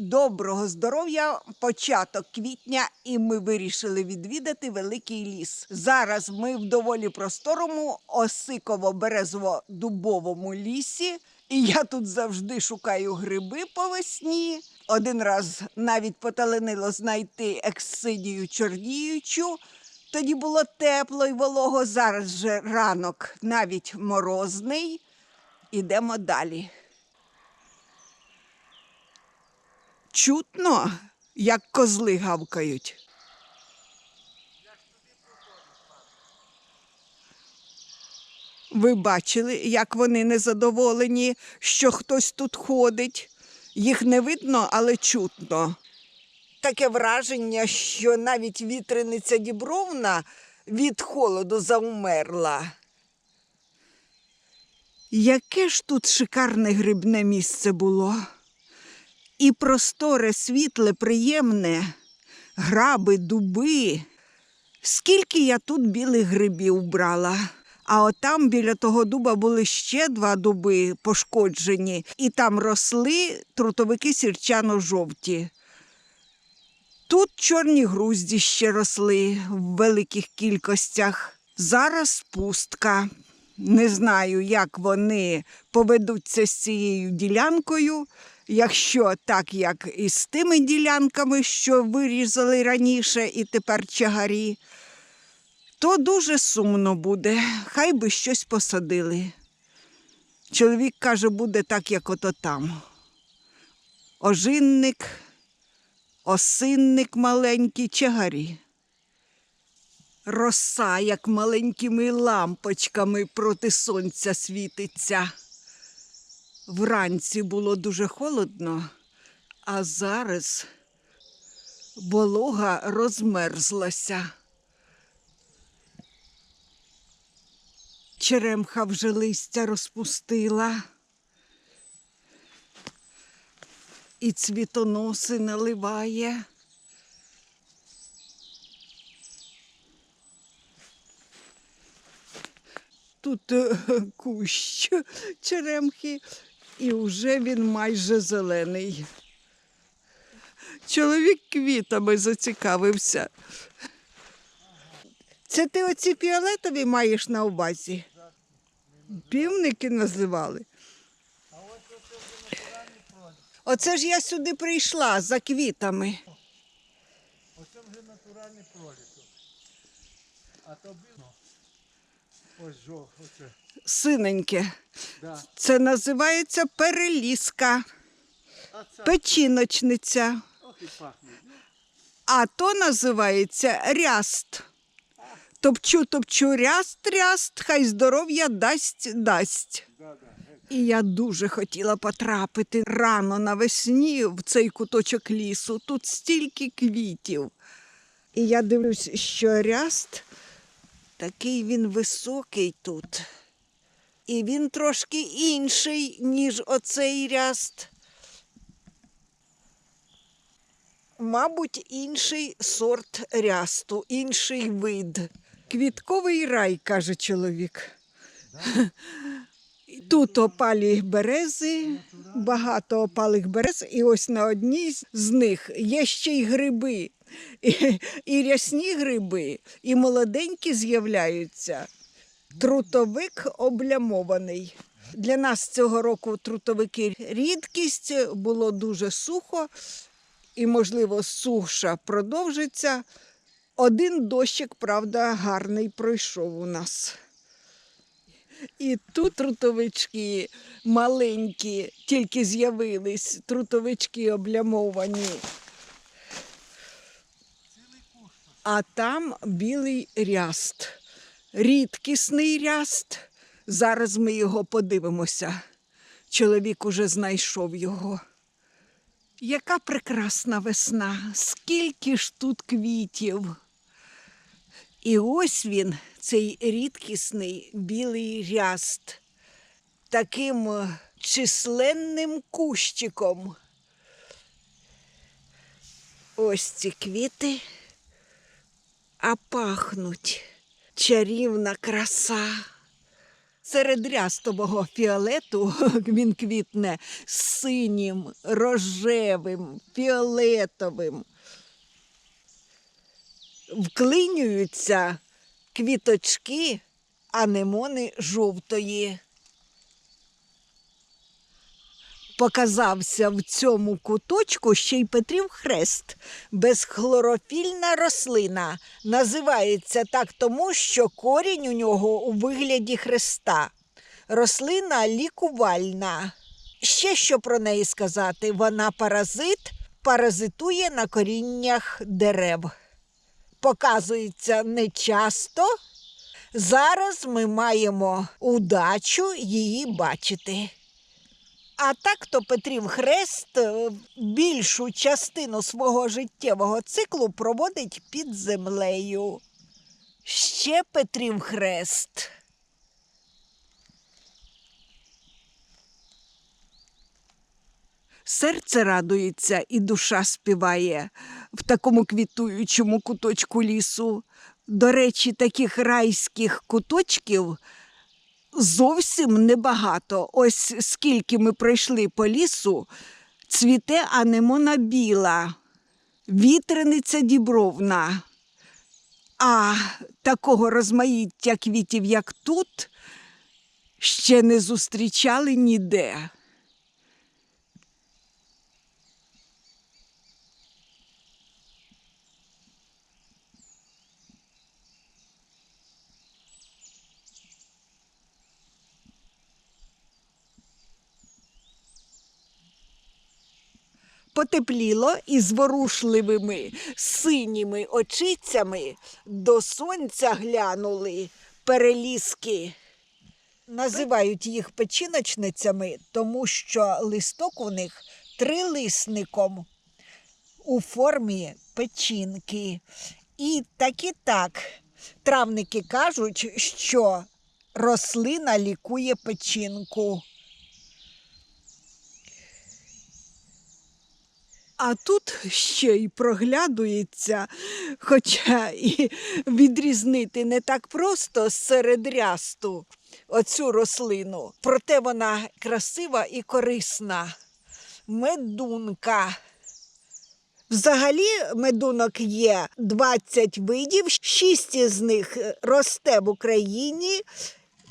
Доброго здоров'я, початок квітня, і ми вирішили відвідати великий ліс. Зараз ми в доволі просторому осиково-березово-дубовому лісі. І я тут завжди шукаю гриби по весні. Один раз навіть поталенило знайти ексидію чорніючу. Тоді було тепло і волого. Зараз же ранок навіть морозний. Ідемо далі. Чутно, як козли гавкають. Ви бачили, як вони незадоволені, що хтось тут ходить. Їх не видно, але чутно. Таке враження, що навіть вітрениця Дібровна від холоду заумерла. Яке ж тут шикарне грибне місце було. І просторе, світле, приємне, граби, дуби. Скільки я тут білих грибів брала. А отам біля того дуба були ще два дуби пошкоджені, і там росли трутовики сірчано-жовті. Тут чорні грузді ще росли в великих кількостях. Зараз пустка. Не знаю, як вони поведуться з цією ділянкою. Якщо так, як і з тими ділянками, що вирізали раніше і тепер чагарі, то дуже сумно буде. Хай би щось посадили. Чоловік каже, буде так, як ото там. Ожинник, осинник маленький, чагарі. Роса, як маленькими лампочками проти сонця світиться. Вранці було дуже холодно, а зараз волога розмерзлася. Черемха вже листя розпустила. І цвітоноси наливає. Тут е, кущ черемхи, і вже він майже зелений. Чоловік квітами зацікавився. Це ти оці фіолетові маєш на увазі? Півники називали. Оце ж я сюди прийшла за квітами. Оце вже натуральний пролісок. А то. Ось жо, оце. Синеньке. Да. Це називається переліска, це печіночниця. ох і пахне. А то називається ряст. Топчу, топчу, ряст, ряст, хай здоров'я дасть, дасть. да, да. І я дуже хотіла потрапити рано навесні в цей куточок лісу. Тут стільки квітів. І я дивлюсь, що ряст такий він високий тут. І він трошки інший, ніж оцей ряст. Мабуть, інший сорт рясту, інший вид. Квітковий рай, каже чоловік. Тут опалі берези, багато опалих берез, і ось на одній з них є ще й гриби. І, і рясні гриби, і молоденькі з'являються. Трутовик облямований. Для нас цього року трутовики рідкість, було дуже сухо, і, можливо, суша продовжиться. Один дощик, правда, гарний пройшов у нас. І тут трутовички маленькі, тільки з'явились, трутовички облямовані. А там білий ряст, рідкісний ряст. Зараз ми його подивимося. Чоловік уже знайшов його. Яка прекрасна весна, скільки ж тут квітів. І ось він, цей рідкісний білий ряст, таким е, численним кущиком. Ось ці квіти, а пахнуть чарівна краса. Серед рястового фіолету він квітне синім, рожевим, фіолетовим. Вклинюються квіточки анемони жовтої. Показався в цьому куточку ще й Петрів хрест, безхлорофільна рослина. Називається так тому, що корінь у нього у вигляді хреста. Рослина лікувальна. Ще що про неї сказати? Вона паразит, паразитує на коріннях дерев. Показується нечасто. Зараз ми маємо удачу її бачити. А так то Петрів Хрест е, більшу частину свого життєвого циклу проводить під землею. Ще Петрів Хрест. Серце радується і душа співає в такому квітуючому куточку лісу. До речі, таких райських куточків зовсім небагато. Ось скільки ми пройшли по лісу, цвіте анемона біла, вітрениця дібровна. А такого розмаїття квітів, як тут, ще не зустрічали ніде. Потепліло і зворушливими синіми очицями до сонця глянули переліски. Називають їх печіночницями, тому що листок у них трилисником у формі печінки. І так і так травники кажуть, що рослина лікує печінку. А тут ще й проглядується, хоча і відрізнити не так просто серед рясту оцю рослину. Проте вона красива і корисна. Медунка. Взагалі медунок є 20 видів, 6 із них росте в Україні.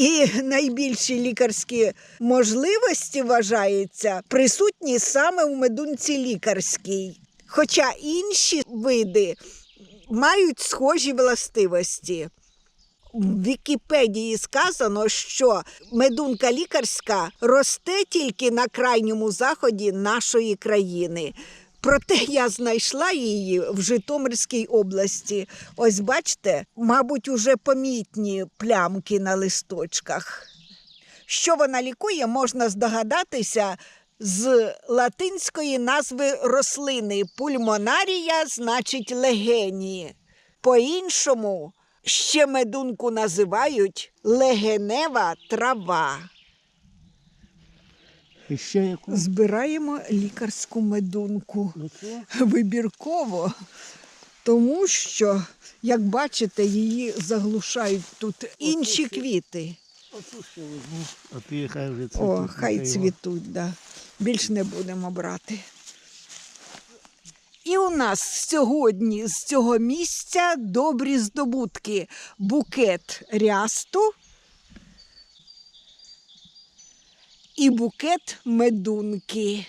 І найбільші лікарські можливості вважаються присутні саме в медунці лікарській. Хоча інші види мають схожі властивості. В Вікіпедії сказано, що медунка лікарська росте тільки на крайньому заході нашої країни. Проте я знайшла її в Житомирській області. Ось бачите, мабуть, уже помітні плямки на листочках. Що вона лікує, можна здогадатися з латинської назви рослини пульмонарія, значить легені. По-іншому ще медунку називають легенева трава. І ще яку? Збираємо лікарську медунку Ну вибірково, тому що, як бачите, її заглушають тут інші квіти. А ти хай вже цвітуть. О, хай цвітуть, да. більш не будемо брати. І у нас сьогодні з цього місця добрі здобутки. Букет рясту і букет медунки.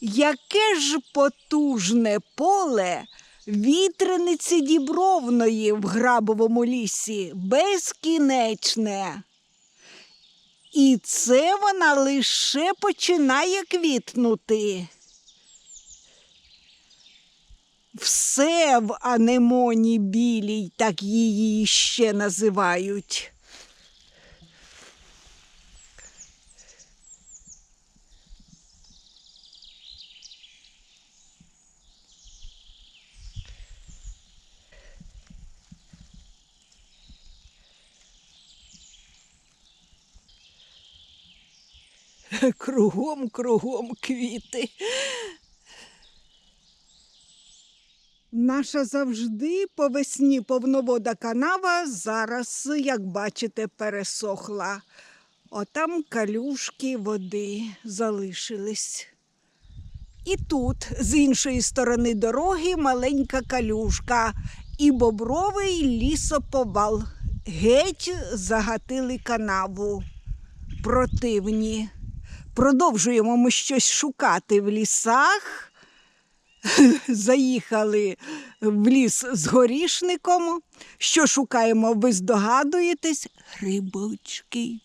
Яке ж потужне поле вітрениці дібровної в грабовому лісі, безкінечне. І це вона лише починає квітнути. Все в анемоні білій, так її ще називають. Кругом, кругом квіти. Наша завжди по весні повновода канава зараз, як бачите, пересохла. Отам калюшки води залишились. І тут, з іншої сторони дороги, маленька калюшка і бобровий лісоповал. Геть загатили канаву. Противні. Продовжуємо ми щось шукати в лісах. Заїхали в ліс з горішником. Що шукаємо, ви здогадуєтесь? Грибочки.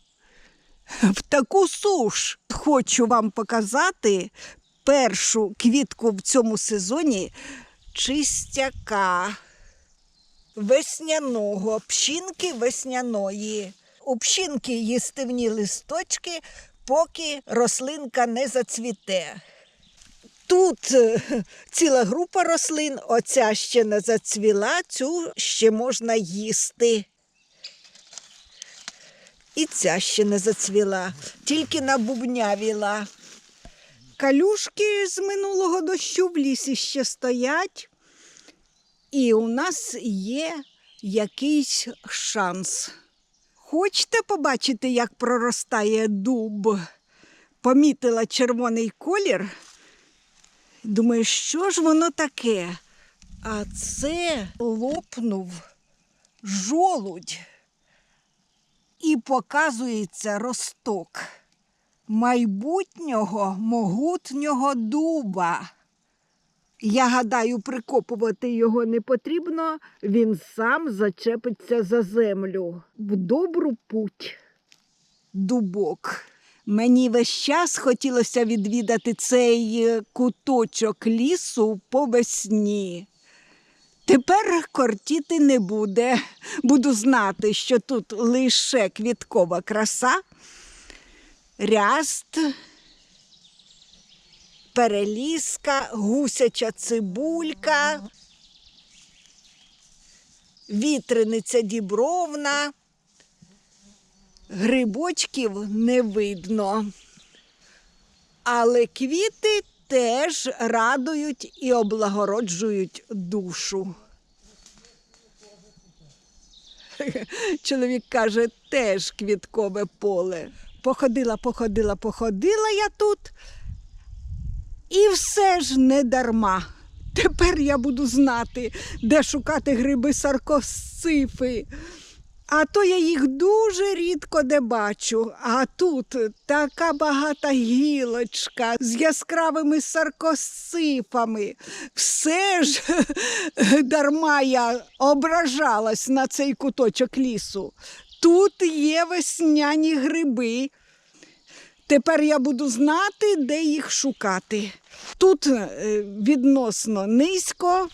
В таку суш хочу вам показати першу квітку в цьому сезоні чистяка весняного, пшінки весняної. У пшінки їстивні листочки, поки рослинка не зацвіте. Тут е, ціла група рослин, оця ще не зацвіла, цю ще можна їсти. І ця ще не зацвіла, тільки набубнявіла. Калюшки з минулого дощу в лісі ще стоять, і у нас є якийсь шанс. Хочете побачити, як проростає дуб? Помітила червоний колір. Думаю, що ж воно таке? А це лопнув жолудь і показується росток майбутнього могутнього дуба. Я гадаю, прикопувати його не потрібно, він сам зачепиться за землю. В добру путь. Дубок. Мені весь час хотілося відвідати цей е, куточок лісу по весні. Тепер кортіти не буде. Буду знати, що тут лише квіткова краса, ряст, переліска, гусяча цибулька, вітрениця дібровна. Грибочків не видно. Але квіти теж радують і облагороджують душу. Чоловік каже, теж квіткове поле. Походила, походила, походила я тут. І все ж не дарма. Тепер я буду знати, де шукати гриби саркосцифи. А то я їх дуже рідко де бачу. А тут така багата гілочка з яскравими саркосцифами. Все ж дарма я ображалась на цей куточок лісу. Тут є весняні гриби. Тепер я буду знати, де їх шукати. Тут е, відносно низько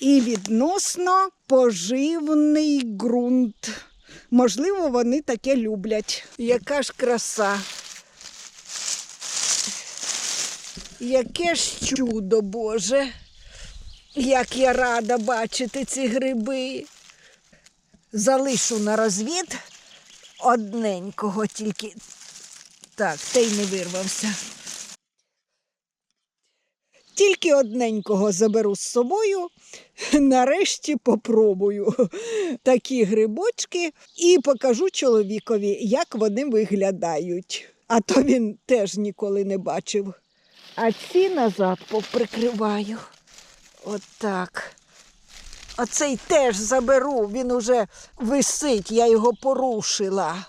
і відносно поживний ґрунт. Можливо, вони таке люблять. Яка ж краса. Яке ж чудо Боже. Як я рада бачити ці гриби. Залишу на розвід одненького тільки. Так, той не вирвався. Тільки одненького заберу з собою, нарешті попробую такі грибочки і покажу чоловікові, як вони виглядають. А то він теж ніколи не бачив. А ці назад поприкриваю. Отак. Оцей теж заберу, він уже висить, я його порушила.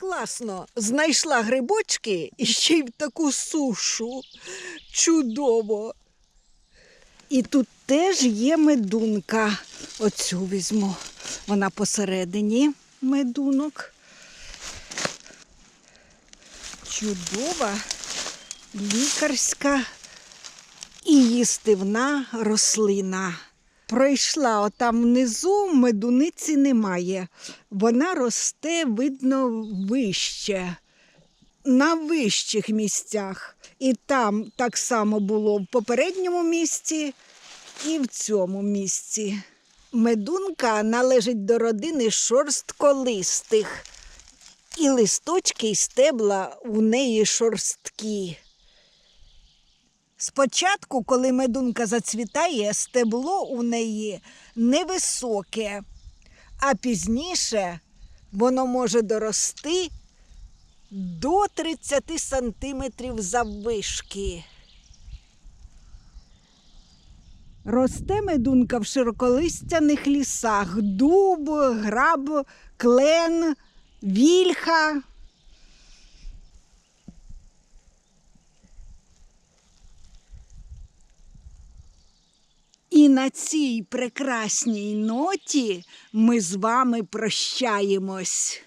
Класно, знайшла грибочки і ще й в таку сушу. Чудово. І тут теж є медунка. Оцю візьму. Вона посередині медунок. Чудова лікарська і їстивна рослина. Пройшла отам внизу, медуниці немає. Вона росте, видно, вище, на вищих місцях. І там так само було в попередньому місці і в цьому місці. Медунка належить до родини шорстколистих, і листочки і стебла у неї шорсткі. Спочатку, коли медунка зацвітає, стебло у неї невисоке, а пізніше воно може дорости до 30 сантиметрів заввишки. Росте медунка в широколистяних лісах дуб, граб, клен, вільха. І на цій прекрасній ноті ми з вами прощаємось.